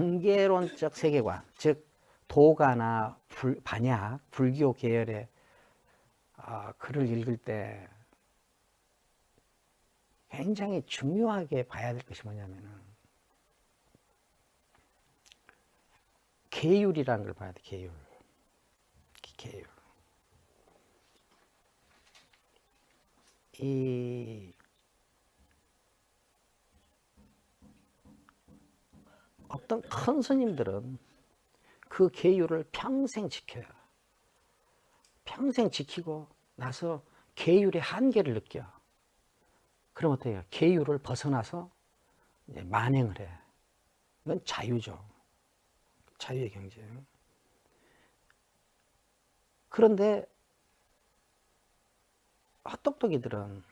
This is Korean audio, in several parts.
관계론적 세계관, 즉 도가나 불, 반야, 불교 계열의 아, 글을 읽을 때 굉장히 중요하게 봐야 될 것이 뭐냐면은 계율이라는 걸 봐야 돼. 계율. 계율. 이 어떤 큰 스님들은 그 계율을 평생 지켜요. 평생 지키고 나서 계율의 한계를 느껴. 그럼 해요? 계율을 벗어나서 만행을 해. 이건 자유죠. 자유의 경제. 그런데 헛똑똑이들은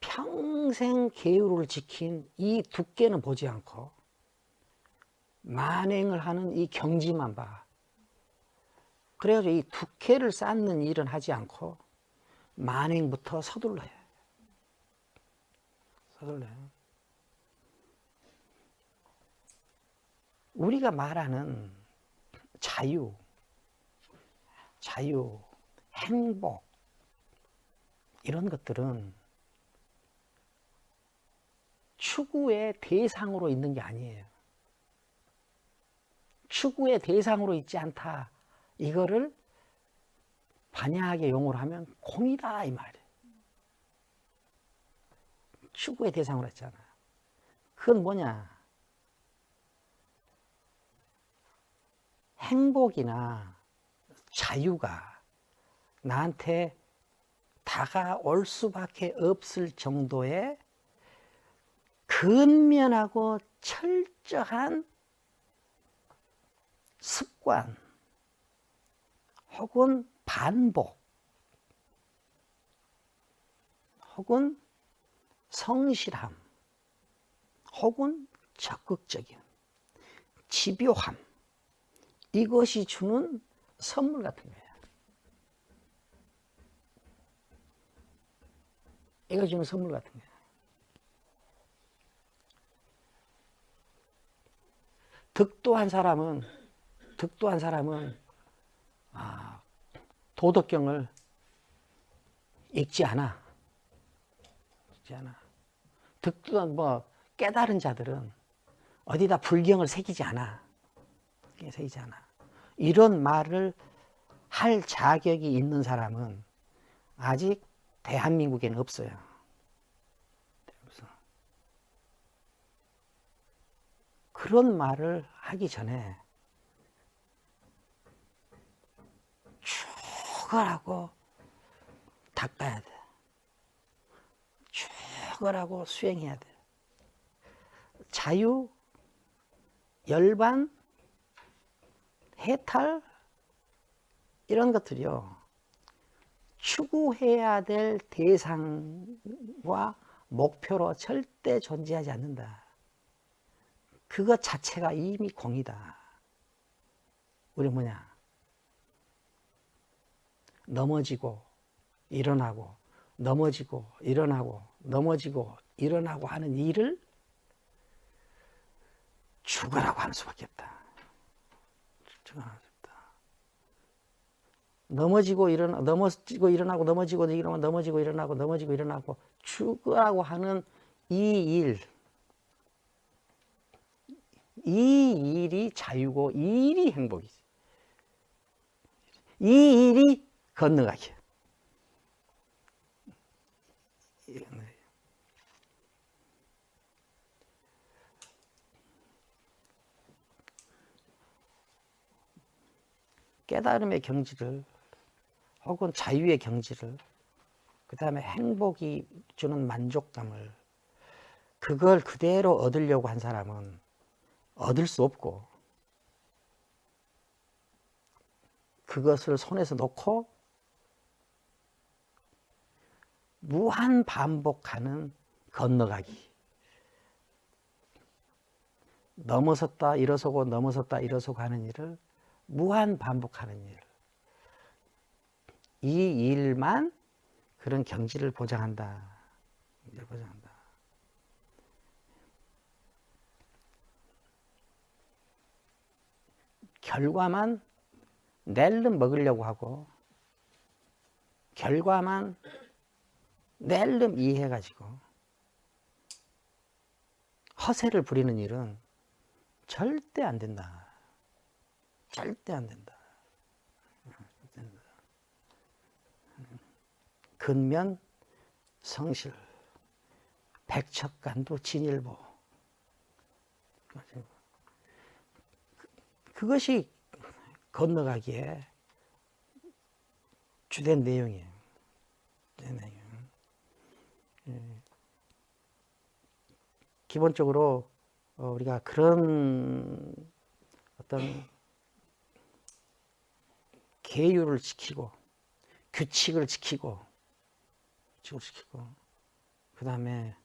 평 생 계율을 지킨 이 두께는 보지 않고 만행을 하는 이 경지만 봐. 그래가지고 이 두께를 쌓는 일은 하지 않고 만행부터 서둘러요. 서둘러요. 우리가 말하는 자유, 자유, 행복, 이런 것들은 추구의 대상으로 있는 게 아니에요. 추구의 대상으로 있지 않다. 이거를 반야하게 용어로 하면 공이다 이 말이에요. 추구의 대상으로 했잖아. 그건 뭐냐? 행복이나 자유가 나한테 다가올 수밖에 없을 정도의 근면하고 철저한 습관 혹은 반복 혹은 성실함 혹은 적극적인 집요함 이것이 주는 선물 같은 거예요. 이거 주는 선물 같은 거예요. 득도한 사람은 득도한 사람은 아, 도덕경을 읽지 않아. 읽지 않아. 득도한 뭐 깨달은 자들은 어디다 불경을 새기지 않아. 새기지 않아. 이런 말을 할 자격이 있는 사람은 아직 대한민국에는 없어요. 없어. 그런 말을 하기 전에 죽어라고 닦아야 돼. 죽어라고 수행해야 돼. 자유, 열반, 해탈, 이런 것들이요. 추구해야 될 대상과 목표로 절대 존재하지 않는다. 그것 자체가 이미 공이다. 우리 뭐냐? 넘어지고 일어나고 넘어지고 일어나고 넘어지고 일어나고 하는 일을 죽으라고 하는 수밖에 없다. 넘어지고 일어나 넘어지고 일어나고 넘어지고 일어나고 넘어지고 일어나고 넘어지고 일어나고 죽으라고 하는 이 일, 이 일이 자유고 이 일이 행복이지. 이 일이 건너가기야. 깨달음의 경지를 혹은 자유의 경지를 그 다음에 행복이 주는 만족감을 그걸 그대로 얻으려고 한 사람은 얻을 수 없고 그것을 손에서 놓고 무한 반복하는 건너가기. 넘어섰다 일어서고 넘어섰다 일어서고 하는 일을 무한 반복하는 일. 이 일만 그런 경지를 보장한다. 보장한다. 결과만 낼름 먹으려고 하고 결과만 낼름 이해해가지고 허세를 부리는 일은 절대 안 된다. 절대 안 된다. 근면 성실 백척간도 진일보 그것이 건너가기에 주된 내용이에요. 내용. 예. 기본적으로 어, 우리가 그런 어떤 계율을 지키고 규칙을 지키고 규칙을 지키고 그 다음에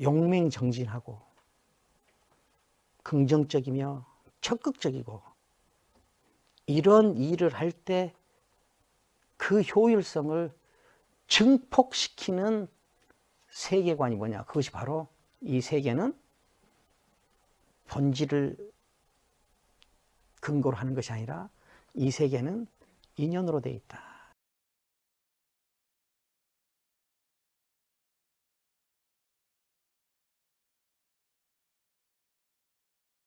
용맹정진하고 긍정적이며 적극적이고 이런 일을 할 때 그 효율성을 증폭시키는 세계관이 뭐냐? 그것이 바로 이 세계는 본질을 근거로 하는 것이 아니라 이 세계는 인연으로 되어 있다.